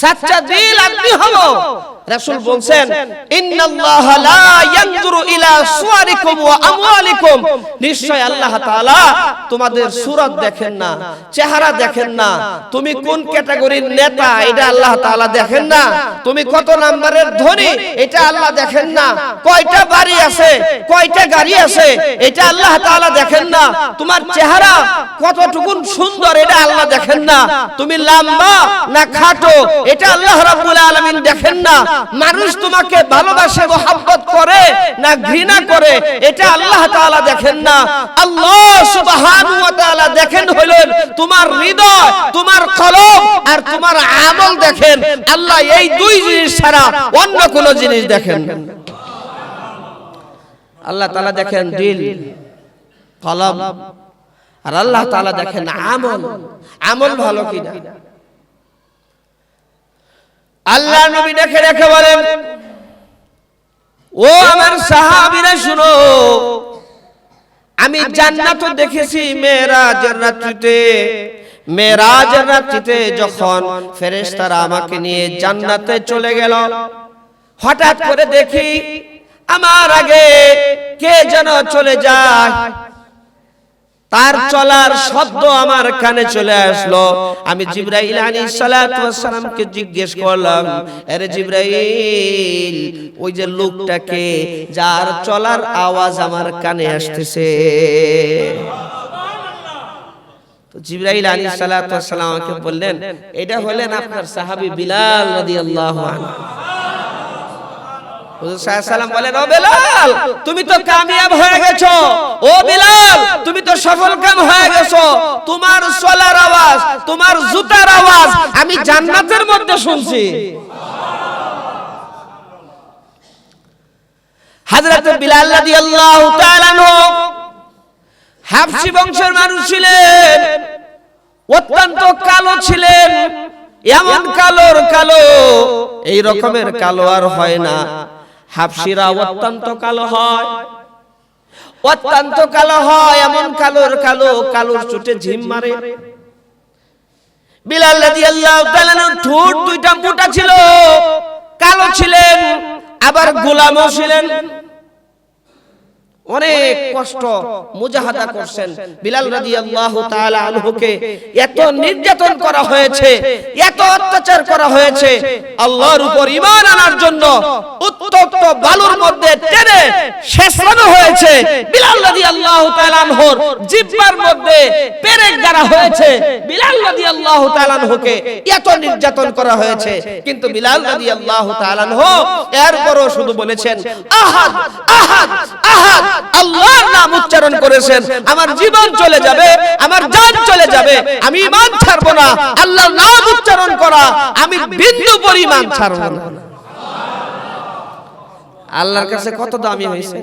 সাচ্চা দিল আপনি হব। রাসূল বলছেন ইন্নাল্লাহা লা ইয়ানজুরু ইলা সুওয়ারিকুম ওয়া আমওয়ালিকুম। নিশ্চয় আল্লাহ তাআলা তোমাদের সুরত দেখেন না চেহারা দেখেন না। তুমি কোন ক্যাটাগরির নেতা এটা আল্লাহ তাআলা দেখেন না। তুমি কত নাম্বারের ধনী এটা আল্লাহ দেখেন না। কয়টা বাড়ি আছে কয়টা গাড়ি আছে এটা আল্লাহ তাআলা দেখেন না। তোমার চেহারা কতটুকু সুন্দর এটা আল্লাহ দেখেন না। তুমি লম্বা না খাটো এটা আল্লাহ রাব্বুল আলামিন দেখেন না। মানুষ তোমাকে ভালোবাসে, মোহাব্বত করে না ঘৃণা করে, এটা আল্লাহ তাআলা দেখেন না। আল্লাহ সুবহানাহু ওয়া তাআলা দেখেন হলেন তোমার হৃদয়, তোমার কলব আর তোমার আমল দেখেন। আল্লাহ এই দুই জিনিস ছাড়া অন্য কোনো জিনিস দেখেন আল্লাহ তাআলা দেখেন দিল, কলব আর আল্লাহ তাআলা দেখেন আমল। আমল ভালো কিনা? আল্লাহ নবী দেখে দেখে বলেন, ও আমার সাহাবীরা, শুনো, আমি জান্নাত দেখেছি মেরাজের রাত্রিতে। মেরাজের রাত্রিতে যখন ফেরেশতারা আমাকে নিয়ে জান্নাতে চলে গেল, হঠাৎ করে দেখি আমার আগে কে যেন চলে যায়। তার চলার শব্দ আমার কানে চলে আসলো। আমি জিব্রাইল ওয়াস সালামকে জিজ্ঞেস করলাম আরে জিব্রাইল ওই যে লোকটাকে যার চলার আওয়াজ আমার কানে আসতেছে। তো জিব্রাইল আলাইহিস সালাতু ওয়াস সালাম আমাকে বললেন এটা হলেন আপনার সাহাবী বিলাল রাদিয়াল্লাহু আনহু। হুজুর সাল্লাল্লাহু বলেন ও বিলাল তুমি তো কামিয়াব হয়ে গেছো। ও বিলাল তুমি তো সফল কাম হয়ে গেছো। তোমার চলার আওয়াজ তোমার জুতার আওয়াজ আমি জান্নাতের মধ্যে শুনছি। হযরত বিলাল রাদিয়াল্লাহু তাআলা হাফসি বংশের মানুষ ছিলেন। অত্যন্ত কালো ছিলেন। এমন কালোর কালো। এই রকমের কালো আর হয় না। হাফসিরা অত্যন্ত কালো হয়। অত্যন্ত কালো হয় এমন কালোর কালো কালোর চুটে ঝিম মারে। বিলাল রাদিয়াল্লাহু তাআলা ঠোঁট দুইটা মোটা ছিল। কালো ছিলেন আবার গোলামও ছিলেন। অনেক কষ্ট মুজাহাদা করছেন বিলাল রাদিয়াল্লাহু তাআলা আনহুকে এত নির্যাতন করা হয়েছে এত অত্যাচার করা হয়েছে। আল্লাহর উপর ঈমান আনার জন্য বালুর মধ্যে টেনে শেষানো হয়েছে। বিলাল মধ্যে পেরেক দ্বারা হয়েছে। বিলাল এত নির্যাতন করা হয়েছে। কিন্তু বিলাল এরপরও শুধু বলেছেন, আহাদ আহাদ আহাদ, আল্লাহর নাম উচ্চারণ করেছেন। আমার জীবন চলে যাবে, আমার জান চলে যাবে। আমি ঈমান ছাড়বো না। আল্লাহর নাম উচ্চারণ করা, আমি বিন্দু পরিমাণ ছাড়বো না। আল্লাহর কাছে কত দামি হয়েছে।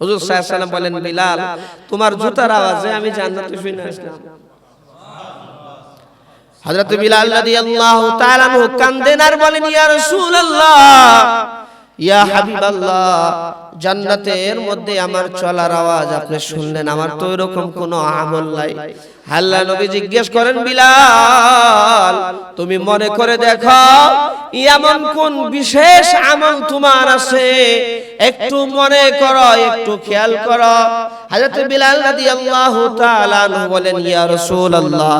হুজুর সাল্লাম বলেন, বিলাল, তোমার জুতার আওয়াজে আমি জান্নাতে শুনে আসলাম। হযরত বিলাল রাদিয়াল্লাহু তাআলা কান্দেন আর বলেন, ইয়া রাসূলুল্লাহ, ইয়া হাবিবাল্লাহ, জান্নাতের মধ্যে আমার চলার আওয়াজ আপনি শুনলেন, আমার তো এরকম কোনো আমল নাই। আল্লাহ নবী জিজ্ঞেস করেন, বিলাল তুমি মনে করে দেখো এমন কোন বিশেষ আমল তোমার আছে? একটু মনে করো একটু খেয়াল করো। হযরত বিলাল রাদিয়াল্লাহু তাআলা বলেন ইয়া রাসূলুল্লাহ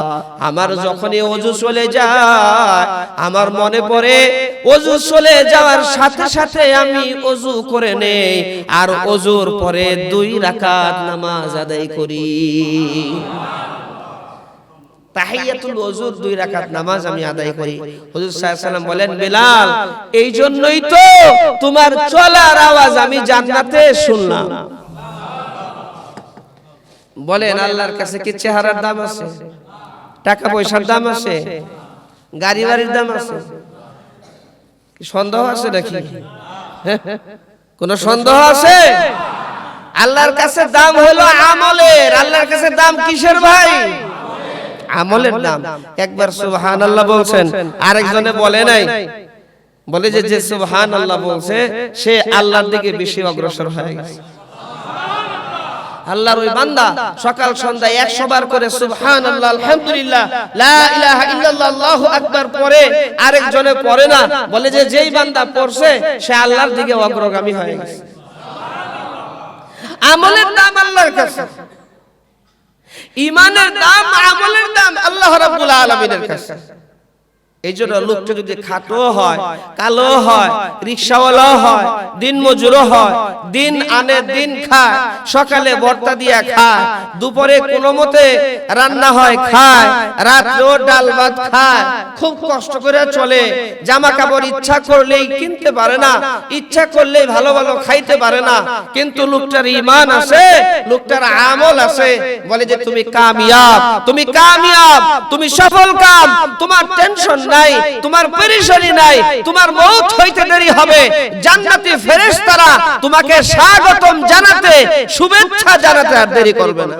আমার যখনই ওযু চলে যায় আমার মনে পড়ে ওযু চলে যাওয়ার সাথে সাথে আমি ওযু করে নেই আর ওযুর পরে দুই রাকাত নামাজ আদায় করি। তাহিয়াতুল ওযুর দুই রাকাত নামাজ আমি আদায় করি। হুজুর সাল্লাম বলেন বিলাল এই জন্যই তো তোমার চলার আওয়াজ আমি জান্নাতে শুনলাম। বলেন আল্লাহর কাছে কি চেহারার দাম আছে? টাকা পয়সার দাম আছে? গাড়ি বাড়ির দাম আছে? কি সন্দেহ আছে নাকি? কোন সন্দেহ আছে? আল্লাহর কাছে দাম হলো আমলের। আল্লাহর কাছে দাম কিসের ভাই? আমলের দাম একবার সুবহান আল্লাহ বলছেন আরেকজনে বলে নাই। বলে যে যে সুবহান আল্লাহ বলছে সে আল্লাহর দিকে বেশি অগ্রসর হয়ে গেছে। আল্লাহর ওই বান্দা সকাল সন্ধ্যায় একশো বার করে সুবহানাল্লাহ আলহামদুলিল্লাহ লা ইলাহা ইল্লাল্লাহ আল্লাহু আকবার আরেকজনে পড়ে না। বলে যে যেই বান্দা পড়ছে সে আল্লাহর দিকে অগ্রগামী হয়ে গেছে। আমলের দাম আল্লাহর কাছে। ইমানের দাম আমলের দাম আল্লাহ রাব্বুল আলামিনের কাছে। এই জন্য লোকটা যদি খাটো হয় কালো হয় রিক্সাওয়ালা হয় দিন মজুরও হয় দিন আনে দিন খায় সকালে ভর্তা দিয়া খায় দুপুরে কোনো মতে রান্না হয় খায় রাত্রেও ডাল ভাত খায় খুব কষ্ট করে চলে জামা কাপড় ইচ্ছা করলেই কিনতে পারে না ইচ্ছা করলেই ভালো ভালো খাইতে পারে না কিন্তু লোকটার ইমান আছে লোকটার আমল আছে বলে যে তুমি কামিয়াব তুমি কামিয়াব তুমি সফল কাম তোমার টেনশন নাই তোমার পরিশানি নাই তোমার মৌত হইতে দেরি হবে। জান্নাতি ফেরেশতারা তোমাকে স্বাগতম জানাতে শুভেচ্ছা জানাতে আর দেরি করবে না।